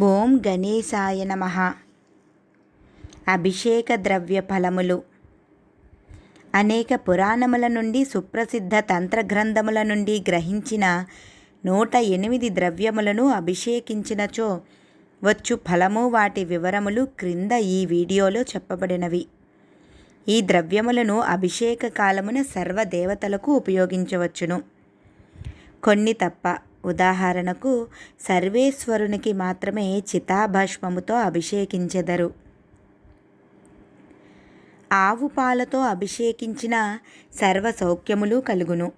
ఓం గణేశాయ నమ. అభిషేక ద్రవ్య ఫలములు అనేక పురాణముల నుండి సుప్రసిద్ధ తంత్ర గ్రంథముల నుండి గ్రహించిన నూట ఎనిమిది ద్రవ్యములను అభిషేకించినచో వచ్చు ఫలము వాటి వివరములు క్రింద ఈ వీడియోలో చెప్పబడినవి. ఈ ద్రవ్యములను అభిషేక కాలమున సర్వదేవతలకు ఉపయోగించవచ్చును. కొన్ని తప్ప ఉదాహరణకు సర్వేశ్వరునికి మాత్రమే చితాభస్మముతో అభిషేకించెదరు. ఆవు పాలతో అభిషేకించిన సర్వ సౌఖ్యములు కలుగును.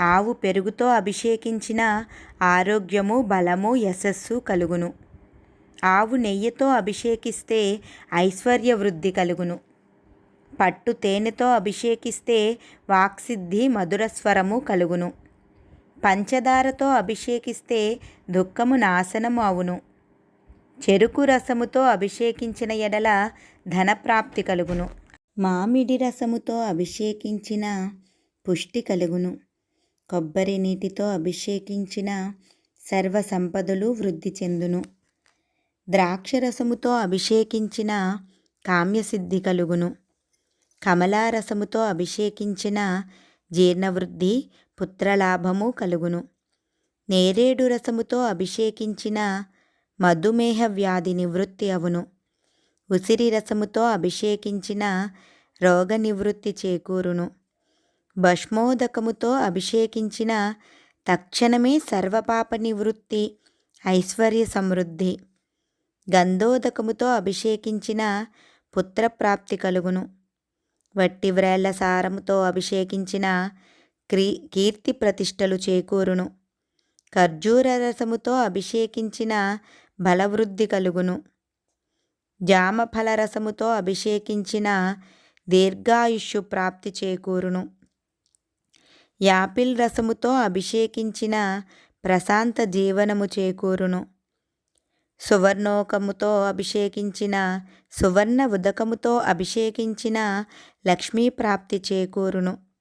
ఆవు పెరుగుతో అభిషేకించిన ఆరోగ్యము బలము యశస్సు కలుగును. ఆవు నెయ్యితో అభిషేకిస్తే ఐశ్వర్య వృద్ధి కలుగును. పట్టు తేనెతో అభిషేకిస్తే వాక్సిద్ధి మధురస్వరము కలుగును. పంచదారతో అభిషేకిస్తే దుఃఖము నాశనము అవును. చెరుకు రసముతో అభిషేకించిన ఎడల ధనప్రాప్తి కలుగును. మామిడి రసముతో అభిషేకించిన పుష్టి కలుగును. కొబ్బరి నీటితో అభిషేకించిన సర్వ సంపదలు వృద్ధి చెందును. ద్రాక్షరసముతో అభిషేకించిన కామ్యసిద్ధి కలుగును. కమలారసముతో అభిషేకించిన జీర్ణవృద్ధి పుత్రలాభము కలుగును. నేరేడు రసముతో అభిషేకించిన మధుమేహ వ్యాధి నివృత్తి అవును. ఉసిరి రసముతో అభిషేకించిన రోగ నివృత్తి చేకూరును. భస్మోదకముతో అభిషేకించిన తక్షణమే సర్వపాప నివృత్తి ఐశ్వర్య సమృద్ధి. గంధోదకముతో అభిషేకించిన పుత్రప్రాప్తి కలుగును. వట్టి వ్రేళ్ళ సారముతో అభిషేకించిన క్రీ కీర్తి ప్రతిష్టలు చేకూరును. ఖర్జూర రసముతో అభిషేకించిన బలవృద్ధి కలుగును. జామఫల రసముతో అభిషేకించిన దీర్ఘాయుష్యు ప్రాప్తి చేకూరును. యాపిల్ రసముతో అభిషేకించిన ప్రశాంత జీవనము చేకూరును. సువర్ణోకముతో అభిషేకించిన సువర్ణ ఉదకముతో అభిషేకించిన లక్ష్మీ ప్రాప్తి చేకూరును.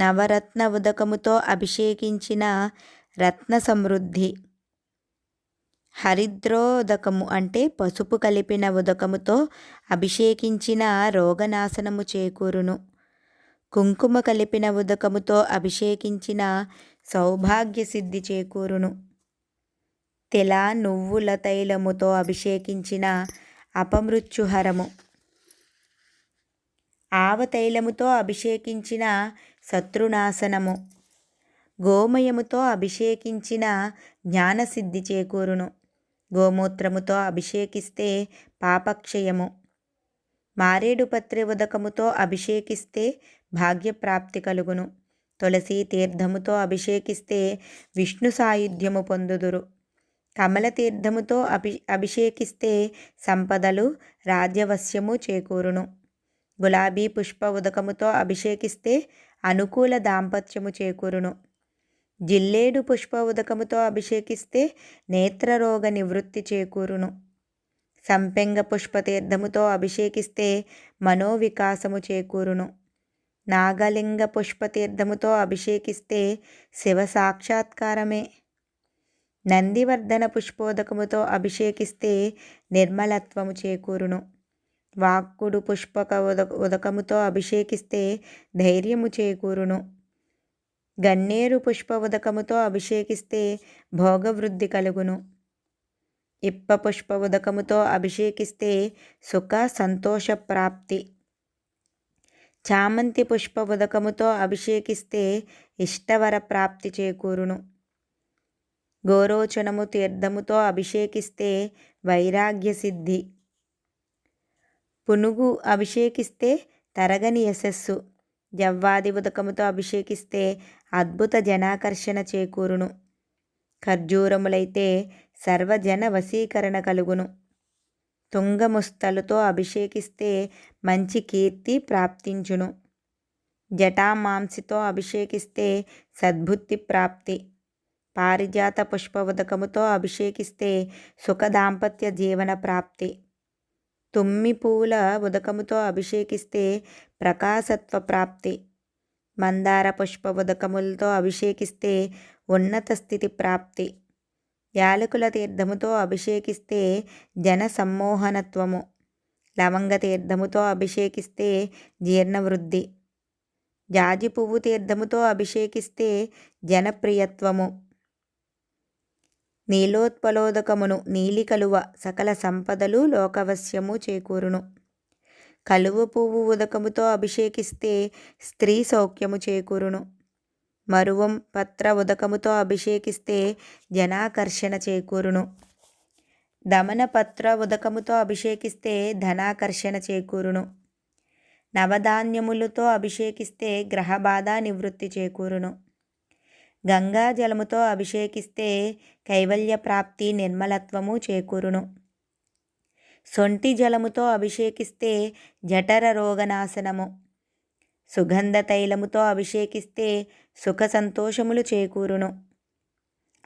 నవరత్న ఉదకముతో అభిషేకించిన రత్న సమృద్ధి. హరిద్రోదకము అంటే పసుపు కలిపిన ఉదకముతో అభిషేకించిన రోగనాశనము చేకూరును. కుంకుమ కలిపిన ఉదకముతో అభిషేకించిన సౌభాగ్య సిద్ధి చేకూరును. తెల నువ్వుల తైలముతో అభిషేకించిన అపమృత్యుహరము. ఆవ తైలముతో అభిషేకించిన శత్రునాశనము. గోమయముతో అభిషేకించిన జ్ఞానసిద్ధి చేకూరును. గోమూత్రముతో అభిషేకిస్తే పాపక్షయము. మారేడు పత్రి ఉదకముతో అభిషేకిస్తే భాగ్యప్రాప్తి కలుగును. తులసి తీర్థముతో అభిషేకిస్తే విష్ణు సాయుధ్యము పొందుదురు. కమల తీర్థముతో అభి అభిషేకిస్తే సంపదలు రాజ్యవశ్యము చేకూరును. గులాబీ పుష్ప ఉదకముతో అభిషేకిస్తే అనుకూల దాంపత్యము చేకూరును. జిల్లేడు పుష్ప ఉదకముతో అభిషేకిస్తే నేత్రరోగ నివృత్తి చేకూరును. సంపెంగ పుష్పతీర్థముతో అభిషేకిస్తే మనోవికాసము చేకూరును. నాగలింగ పుష్పతీర్థముతో అభిషేకిస్తే శివ సాక్షాత్కారమే. నందివర్ధన పుష్పోదకముతో అభిషేకిస్తే నిర్మలత్వము చేకూరును. వాక్కుడు పుష్పక ఉద ఉదకముతో అభిషేకిస్తే ధైర్యము చేకూరును. గన్నేరు పుష్ప ఉదకముతో అభిషేకిస్తే భోగవృద్ధి కలుగును. ఇప్ప పుష్ప ఉదకముతో అభిషేకిస్తే సుఖ సంతోష ప్రాప్తి. చామంతి పుష్ప ఉదకముతో అభిషేకిస్తే ఇష్టవర ప్రాప్తి చేకూరును. గోరోచనము తీర్థముతో అభిషేకిస్తే వైరాగ్య సిద్ధి పునుగు అభిషేకిస్తే తరగని యశస్సు. జవ్వాది ఉదకముతో అభిషేకిస్తే అద్భుత జనాకర్షణ చేకూరును. ఖర్జూరములైతే సర్వజన వశీకరణ కలుగును. తుంగముస్తలతో అభిషేకిస్తే మంచి కీర్తి ప్రాప్తించును. జటామాంసితో అభిషేకిస్తే సద్బుద్ధి ప్రాప్తి. పారిజాత పుష్ప ఉదకముతో అభిషేకిస్తే సుఖ దాంపత్య జీవన ప్రాప్తి. తుమ్మి పూల ఉదకముతో అభిషేకిస్తే ప్రకాశత్వ ప్రాప్తి. మందార పుష్ప ఉదకములతో అభిషేకిస్తే ఉన్నత స్థితి ప్రాప్తి. యాలకుల తీర్థముతో అభిషేకిస్తే జన సమ్మోహనత్వము. లవంగ తీర్థముతో అభిషేకిస్తే జీర్ణవృద్ధి జాజి పువ్వు తీర్థముతో అభిషేకిస్తే జనప్రియత్వము. నీలోత్పలోదకమును నీలి కలువ సకల సంపదలు లోకవశ్యము చేకూరును. కలువ పువ్వు ఉదకముతో అభిషేకిస్తే స్త్రీ సౌఖ్యము చేకూరును. మరువం పత్ర ఉదకముతో అభిషేకిస్తే జనాకర్షణ చేకూరును. దమన పత్ర ఉదకముతో అభిషేకిస్తే ధనాకర్షణ చేకూరును. నవధాన్యములతో అభిషేకిస్తే గ్రహబాధ నివృత్తి చేకూరును. గంగా జలముతో అభిషేకిస్తే కైవల్య ప్రాప్తి నిర్మలత్వము చేకూరును. సొంటి జలముతో అభిషేకిస్తే జఠర రోగనాశనము. సుగంధ తైలముతో అభిషేకిస్తే సుఖ సంతోషములు చేకూరును.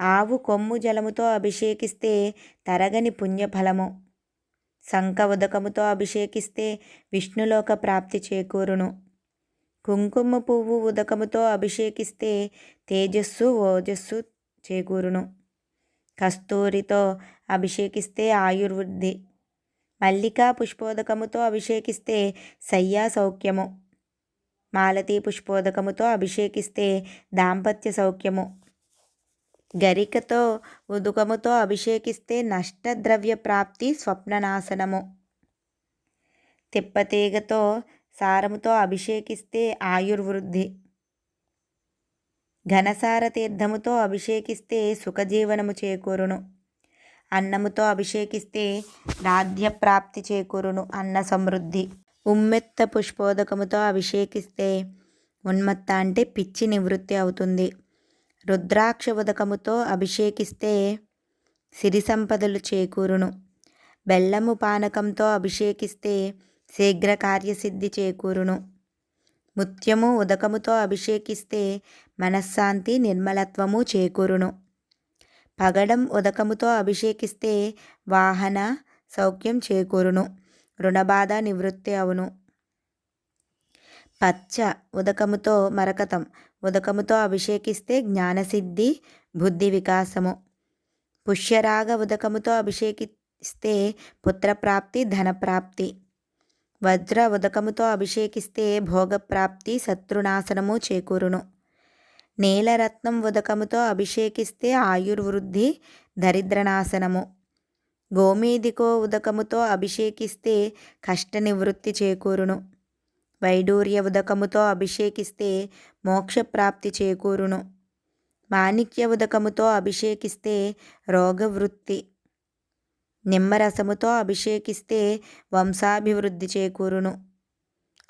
ఆవు కొమ్ము జలముతో అభిషేకిస్తే తరగని పుణ్యఫలము. శంఖ ఉదకముతో అభిషేకిస్తే విష్ణులోక ప్రాప్తి చేకూరును. కుంకుమ పువ్వు ఉదకముతో అభిషేకిస్తే తేజస్సు ఓజస్సు చేకూరును. కస్తూరితో అభిషేకిస్తే ఆయుర్వృద్ధి. మల్లికా పుష్పోదకముతో అభిషేకిస్తే సయ్యా సౌఖ్యము మాలతీ పుష్పోదకముతో అభిషేకిస్తే దాంపత్య సౌఖ్యము గరికతో ఉదుకముతో అభిషేకిస్తే నష్టద్రవ్య ప్రాప్తి స్వప్ననాశనము. తిప్పతీగతో సారముతో అభిషేకిస్తే ఆయుర్వృద్ధి. ఘనసార తీర్థముతో అభిషేకిస్తే సుఖజీవనము చేకూరును. అన్నముతో అభిషేకిస్తే రాధ్యప్రాప్తి చేకూరును అన్న సమృద్ధి. ఉమ్మెత్త పుష్పోదకముతో అభిషేకిస్తే ఉన్మత్త అంటే పిచ్చి నివృత్తి అవుతుంది. రుద్రాక్ష ఉదకముతో అభిషేకిస్తే సిరి సంపదలు చేకూరును. బెల్లము పానకంతో అభిషేకిస్తే శీఘ్ర కార్యసిద్ధి చేకూరును. ముత్యము ఉదకముతో అభిషేకిస్తే మనశ్శాంతి నిర్మలత్వము చేకూరును. పగడం ఉదకముతో అభిషేకిస్తే వాహన సౌఖ్యం చేకూరును. రుణబాధ నివృత్తి అవును. పచ్చ ఉదకముతో మరకతం. ఉదకముతో అభిషేకిస్తే జ్ఞానసిద్ధి బుద్ధి వికాసము. పుష్యరాగ ఉదకముతో అభిషేకిస్తే పుత్రప్రాప్తి ధనప్రాప్తి. వజ్ర ఉదకముతో అభిషేకిస్తే భోగప్రాప్తి శత్రునాశనము చేకూరును. నీలరత్నం ఉదకముతో అభిషేకిస్తే ఆయుర్వృద్ధి దరిద్రనాశనము. గోమేదికో ఉదకముతో అభిషేకిస్తే కష్ట నివృత్తి చేకూరును. వైడూర్య ఉదకముతో అభిషేకిస్తే మోక్షప్రాప్తి చేకూరును. మాణిక్య ఉదకముతో అభిషేకిస్తే రోగవృత్తి నిమ్మరసముతో అభిషేకిస్తే వంశాభివృద్ధి చేకూరును.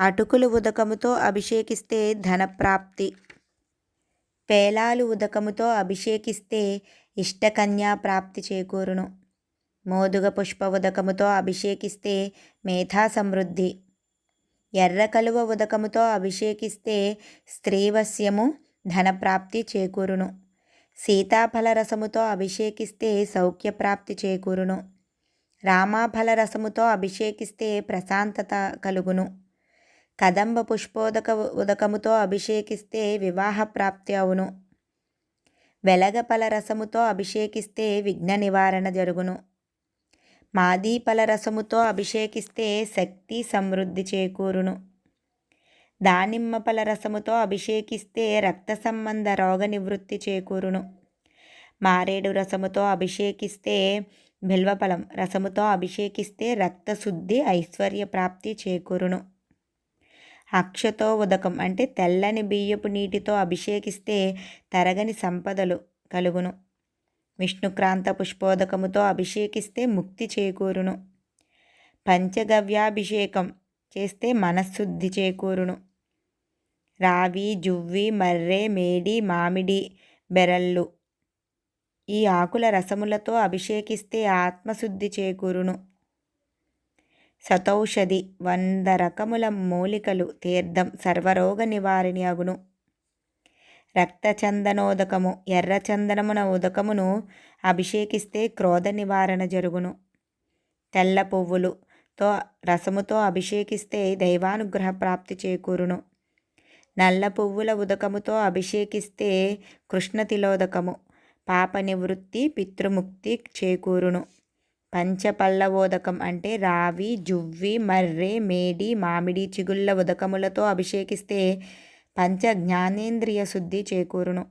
అటుకులు ఉదకముతో అభిషేకిస్తే ధనప్రాప్తి. పేలాలు ఉదకముతో అభిషేకిస్తే ఇష్టకన్యా ప్రాప్తి చేకూరును. మోదుగ పుష్ప ఉదకముతో అభిషేకిస్తే మేధా సమృద్ధి. ఎర్ర కలువ ఉదకముతో అభిషేకిస్తే స్త్రీవశ్యము ధనప్రాప్తి చేకూరును. సీతాఫల రసముతో అభిషేకిస్తే సౌఖ్యప్రాప్తి చేకూరును. రామాఫల రసముతో అభిషేకిస్తే ప్రశాంతత కలుగును. కదంబ పుష్పోదక ఉదకముతో అభిషేకిస్తే వివాహ ప్రాప్తి అవును. వెలగపల రసముతో అభిషేకిస్తే విఘ్న నివారణ జరుగును. మాదీపల రసముతో అభిషేకిస్తే శక్తి సమృద్ధి చేకూరును. దానిమ్మ పల రసముతో అభిషేకిస్తే రక్త సంబంధ రోగ నివృత్తి చేకూరును. మారేడు రసముతో అభిషేకిస్తే బిల్వఫలం రసముతో అభిషేకిస్తే రక్తశుద్ధి ఐశ్వర్య ప్రాప్తి చేకూరును. అక్షతో ఉదకం అంటే తెల్లని బియ్యపు నీటితో అభిషేకిస్తే తరగని సంపదలు కలుగును. విష్ణుక్రాంత పుష్పోదకముతో అభిషేకిస్తే ముక్తి చేకూరును. పంచగవ్యాభిషేకం చేస్తే మనశ్శుద్ధి చేకూరును. రావి జువ్వి మర్రె మేడి మామిడి బెరళ్ళు ఈ ఆకుల రసములతో అభిషేకిస్తే ఆత్మశుద్ధి చేకూరును. సతౌషధి వంద రకముల మూలికలు తీర్థం సర్వరోగ నివారిణి అగును. రక్తచందనోదకము ఎర్రచందనమున ఉదకమును అభిషేకిస్తే క్రోధ నివారణ జరుగును. తెల్ల పువ్వులుతో రసముతో అభిషేకిస్తే దైవానుగ్రహ ప్రాప్తి చేకూరును. నల్ల పువ్వుల ఉదకముతో అభిషేకిస్తే కృష్ణ తిలోదకము పాప నివృత్తి పితృముక్తి చేకూరును. పంచపళ్ళ ఉదకం అంటే రావి జువ్వి మర్రె మేడి మామిడి చిగుళ్ళ ఉదకములతో అభిషేకిస్తే పంచ జ్ఞానేంద్రియ శుద్ధి చేకూరును.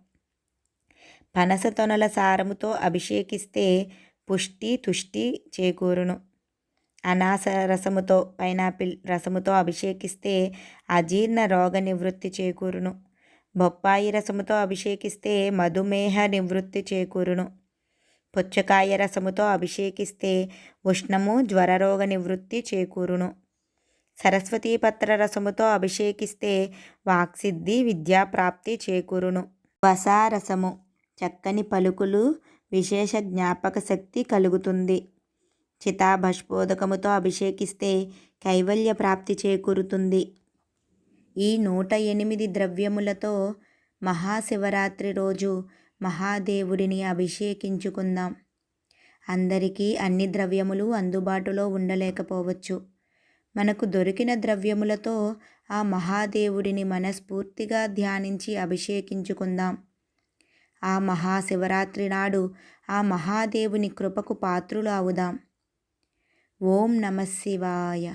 పనస తొనల సారముతో అభిషేకిస్తే పుష్టి తుష్టి చేకూరును. అనాస రసముతో పైనాపిల్ రసముతో అభిషేకిస్తే అజీర్ణ రోగ నివృత్తి చేకూరును. బొప్పాయి రసముతో అభిషేకిస్తే మధుమేహ నివృత్తి చేకూరును. పుచ్చకాయ రసముతో అభిషేకిస్తే ఉష్ణము జ్వరరోగ నివృత్తి చేకూరును. సరస్వతీ పత్ర రసముతో అభిషేకిస్తే వాక్సిద్ధి విద్యాప్రాప్తి చేకూరును. వసారసము చక్కని పలుకులు విశేష జ్ఞాపక శక్తి కలుగుతుంది. చితాభస్పోదకముతో అభిషేకిస్తే కైవల్య ప్రాప్తి చేకూరుతుంది. ఈ నూట ఎనిమిది ద్రవ్యములతో మహాశివరాత్రి రోజు మహాదేవుడిని అభిషేకించుకుందాం. అందరికీ అన్ని ద్రవ్యములు అందుబాటులో ఉండలేకపోవచ్చు. మనకు దొరికిన ద్రవ్యములతో ఆ మహాదేవుడిని మనస్ఫూర్తిగా ధ్యానించి అభిషేకించుకుందాం. ఆ మహాశివరాత్రి నాడు ఆ మహాదేవుని కృపకు పాత్రులు అవుదాం ఓం నమ శివాయ.